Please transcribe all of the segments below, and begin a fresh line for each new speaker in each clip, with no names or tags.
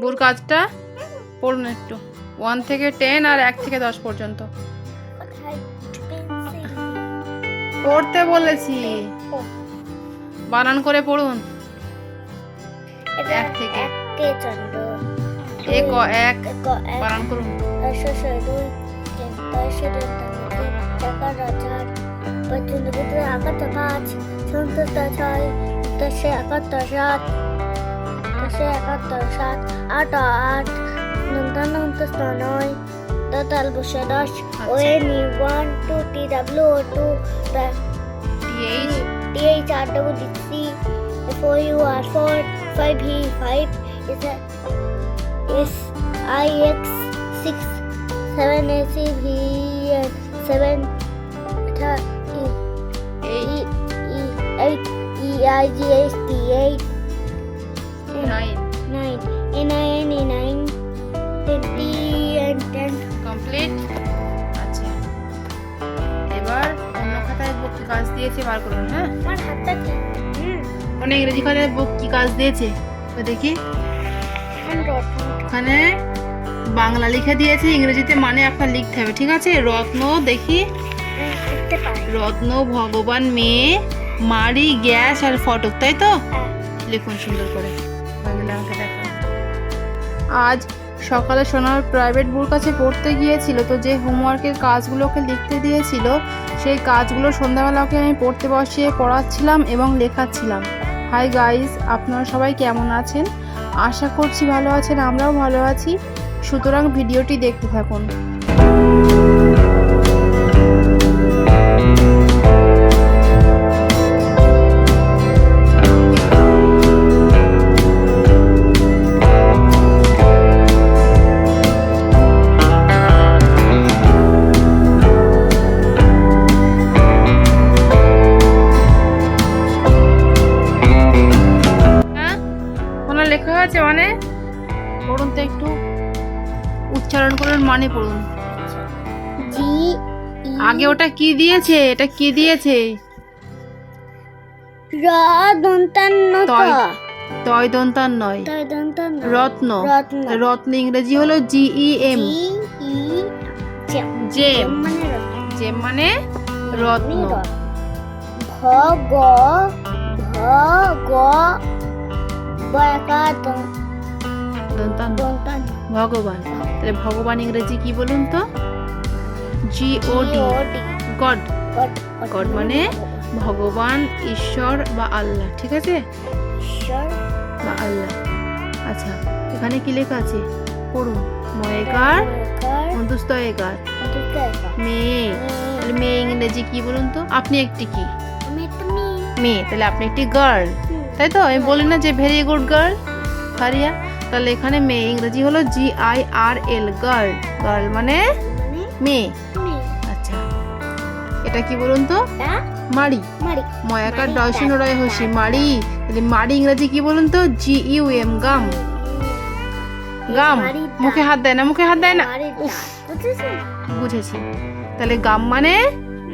বুর কাজটা পড়ুন একটু। ওয়ান থেকে টেন আর এক থেকে দশ পর্যন্ত। পড়তে বলেছি। বানান করে পড়ুন। এক থেকে।
এক
এক। বানান করুন।
ভিতরে আকারটা পাঁচ সন্তরটা ছয় দশে একাত্তর সাত একাত্তর সাত আট আট নন্দান অন্তস্থ নয় দতাল বসে দশ O N E one two T W O two
TH
T H R W D C four U R four five he five is a is I X six seven A C V and seven th- E
eight
E E eight E I G Nine. N I N E nine. Ten T and ten.
Complete আচ্ছা। এবার অন্য খাতায় বুক কি কাজ দিয়েছে বার করুন হ্যাঁ?
আমার হাতটা কি? হুম।
ওখানে ইংরেজি খাতায় বুক কি কাজ দিয়েছে? তো দেখি। ওখানে বাংলা লিখে দিয়েছে ইংরেজিতে মানে আপনার লিখতে হবে ঠিক আছে? রত্ন দেখি। রত্ন ভগবান মেয়ে মারি গ্যাস আর ফটক তাই তো?
হ্যাঁ।
লিখুন সুন্দর করে। আমাকে দেখান আজ সকালে সোনার প্রাইভেট বুর কাছে পড়তে গিয়েছিল, তো যে হোমওয়ার্কের কাজগুলোকে লিখতে দিয়েছিল, সেই কাজগুলো সন্ধ্যাবেলা ওকে আমি পড়তে বসিয়ে পড়াচ্ছিলাম এবং লেখাচ্ছিলাম। হাই গাইস আপনারা সবাই কেমন আছেন? আশা করছি ভালো আছেন, আমরাও ভালো আছি। সুতরাং ভিডিওটি দেখতে থাকুন। মানে পড়ুন।
জি
আগে ওটা কি দিয়েছে? এটা কি দিয়েছে?
র দন্তান্ন
তয়। দন্তান নয় রত্ন।
রত্ন।
ইংরেজি হলো
জি ই জেম।
জেম।
মানে রত্ন।
জেম মানে রত্ন।
ভ গ ভ গ
ভগবান। তাহলে ভগবান ইংরেজি কি বলুন তো? G O D god god মানে ভগবান ঈশ্বর বা আল্লাহ ঠিক আছে?
ঈশ্বর।
বা আল্লাহ। আচ্ছা এখানে কি লেখা আছে? পড়ুন। ময়েকার অন্তস্থ একার। মেয়ে। তাহলে মেয়ে ইংরেজি কি বলুন তো? আপনি একটি কি?
মেয়ে।
মেয়ে। তাহলে আপনি একটি গার্ল তাই তো? আমি বলি না যে ভেরি গুড গার্ল ফারিয়া। তাহলে এখানে মেয়ে ইংরেজি হলো G I R L girl girl মানে
মানে
মেয়ে। আচ্ছা এটা কি বলুন তো? মাড়ি।
মারি
ময়াকার ডয়সন রয় হসি মাড়ি। তাহলে মাড়ি ইংরেজি কি বলুন তো? G U M
gum. Gum.
মুখে হাত দেয় না মুখে হাত দেয় না।
মারি
বুঝেছি। তাহলে গাম মানে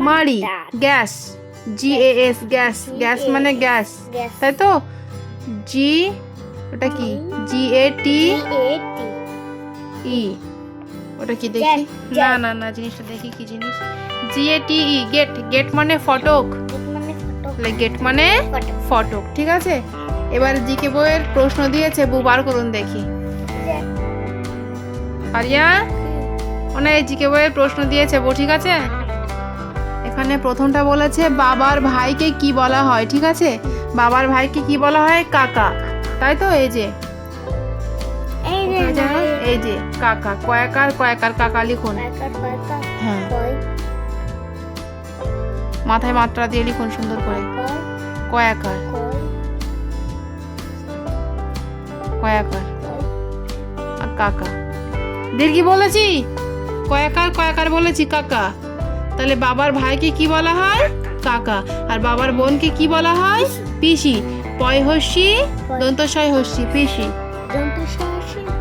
মাড়ি।
দাঁত।
Gas. G A S gas. Gas মানে গ্যাস।
গ্যাস।
তাই তো? জি ওটা কি? জি এ টি ই ওটা কি দেখি? না না না জিনিসটা দেখি কি জিনিস? জি এ টি ই গেট গেট মানে ফটক।
মানে
গেট মানে ফটক। ঠিক আছে? এবার জিকে বইয়ের প্রশ্ন দিয়েছে বু বার করুন দেখি। আরিয়া? ওনা এই জিকে বইয়ের প্রশ্ন দিয়েছে বউ ঠিক আছে? এখানে প্রথমটা বলেছে বাবার ভাইকে কি বলা হয় ঠিক আছে? বাবার ভাইকে কি বলা হয়? কাকা। তাই তো এই যে।
এই যে
কাকা কয়াকার কয়াকার কাকা লিখুন। হ্যাঁ। মাথায় মাত্রা দিয়ে লিখুন সুন্দর করে।
কয়।
কয়াকার। কয়াকার। আর কাকা। দীর্ঘি বলেছি? কয়াকার কয়াকার বলেছি কাকা। তাহলে বাবার ভাইকে কি বলা হয়? কাকা। আর বাবার বোনকে কি বলা হয়? পিসি। পয় হস্যি দন্তশয় পিসি।
দন্ত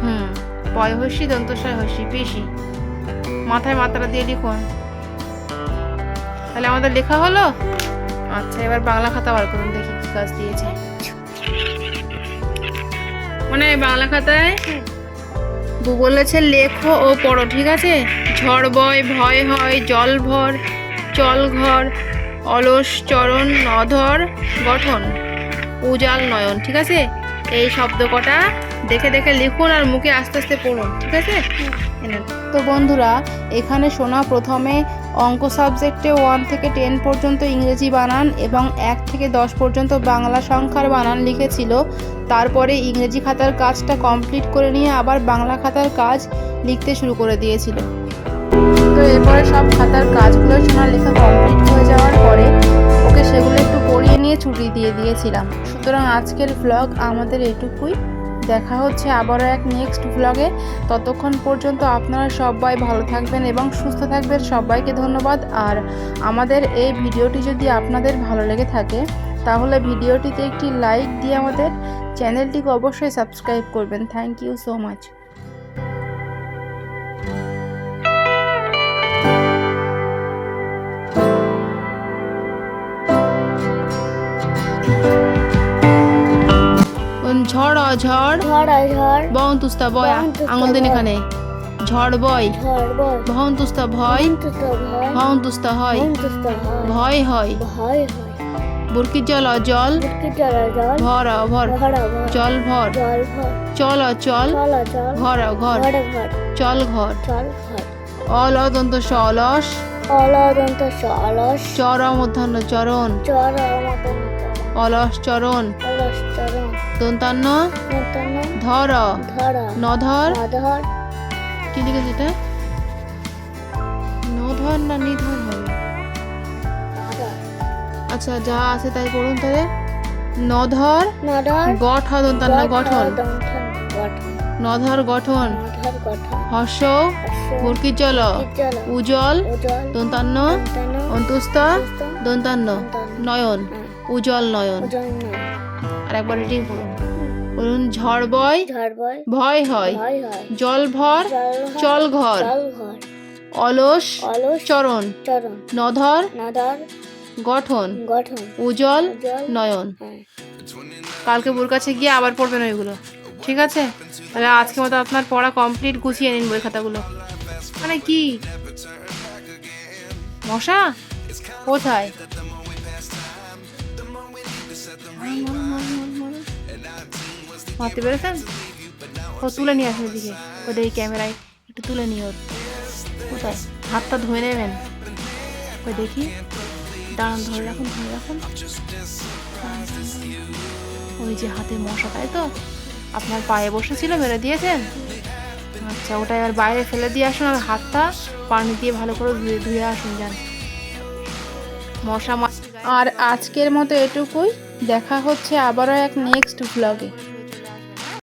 হুম পয় হস্যি দন্তশয় হস্যি পিসি। মাথায় মাত্রা দিয়ে লিখুন। তাহলে আমাদের লেখা হলো? আচ্ছা এবার বাংলা খাতা বার করুন দেখি কি কাজ দিয়েছে। মানে বাংলা খাতায় বলেছে লেখো ও পড়ো ঠিক আছে? ঝড় বয় ভয় হয় জল ভর চল ঘর অলস চরণ নধর গঠন। উজাল নয়ন ঠিক আছে? এই শব্দ কটা দেখে দেখে লিখুন আর মুখে আস্তে আস্তে পড়ুন ঠিক আছে? তো বন্ধুরা এখানে শোনা প্রথমে অঙ্ক সাবজেক্টে ওয়ান থেকে টেন পর্যন্ত ইংরেজি বানান এবং এক থেকে দশ পর্যন্ত বাংলা সংখ্যার বানান লিখেছিল। তারপরে ইংরেজি খাতার কাজটা কমপ্লিট করে নিয়ে আবার বাংলা খাতার কাজ লিখতে শুরু করে দিয়েছিল। তো এরপরে সব খাতার কাজগুলো শোনা লেখা কমপ্লিট হয়ে যাওয়ার পরে ওকে সেগুলো একটু ছুটি দিয়ে দিয়েছিলাম। সুতরাং আজকের ব্লগ আমাদের এটুকুই। দেখা হচ্ছে আবারও এক নেক্সট ব্লগে ততক্ষণ পর্যন্ত আপনারা সবাই ভালো থাকবেন এবং সুস্থ থাকবেন। সবাইকে ধন্যবাদ। আর আমাদের এই ভিডিওটি যদি আপনাদের ভালো লেগে থাকে, তাহলে ভিডিওটিতে একটি লাইক দিয়ে আমাদের চ্যানেলটিকে অবশ্যই সাবস্ক্রাইব করবেন। থ্যাংক ইউ সো মাচ ঝড় ঝড়।
ঝড় আর ঝড়।
বহন তুস্তা বয় আঙুল দিন এখানে। ঝড় বয়। বহন তুস্তা ভয়। বহন তুস্তা হয়। ভয়। হয়। বুরকির জল অজল ভর অভর
ভর।
জল ভর। চল অচল
চল। চল
ঘর অঘর
ঘর।
চল ঘর। অল অদন্ত অলস।
অলদন্ত অলস।
চর মধ্যাহ্ন চরণ।
চর
অলস চরণ দন্তান্ন। ধর।
ধর।
নধর। কি লিখেছে এটা? নধর না নিধর হবে? আচ্ছা যা আছে তাই করুন তাহলে। নধর।
নধর।
গঠ দন্তান্ন গঠন।
গঠন।
নধর গঠন। হর্ষ।
অশ্ব
জল উজ্জ্বল। দন্তান্ন।
দন্তন
অন্তুস্ত দন্তান্ন। নয়ন। উজ্জ্বল নয়ন আর একবার এটি বলুন। ঝড় বয় ভয় হয়
ভয় হয়।
জল ভর চল ঘর অলস চরণ নধর গঠন উজ্জ্বল নয়ন। কালকে বুর কাছে গিয়ে আবার পড়বেন ওইগুলো। ঠিক আছে? তাহলে আজকে মতো আপনার পড়া কমপ্লিট গুছিয়ে নিন বই খাতাগুলো। মানে কি? মশা? কোথায়? মারতে পেরেছেন? ও তুলে নিয়ে আসুন এদিকে ওদের এই ক্যামেরায় একটু তুলে নিয়ে ওর। কোথায়? হাতটা ধুয়ে নেবেন। ওই দেখি। দাঁড়ান, ধরে রাখুন ধরে রাখুন। ওই যে হাতে মশা, তাই তো? আপনার পায়ে বসেছিল, মেরে দিয়েছেন? আচ্ছা ওটা এবার বাইরে ফেলে দিয়ে আসুন আর হাতটা পানি দিয়ে ভালো করে ধুয়ে ধুয়ে আসুন, যান। মশা আর আজকের মতো এটুকুই। দেখা হচ্ছে আবারও এক নেক্সট ব্লগে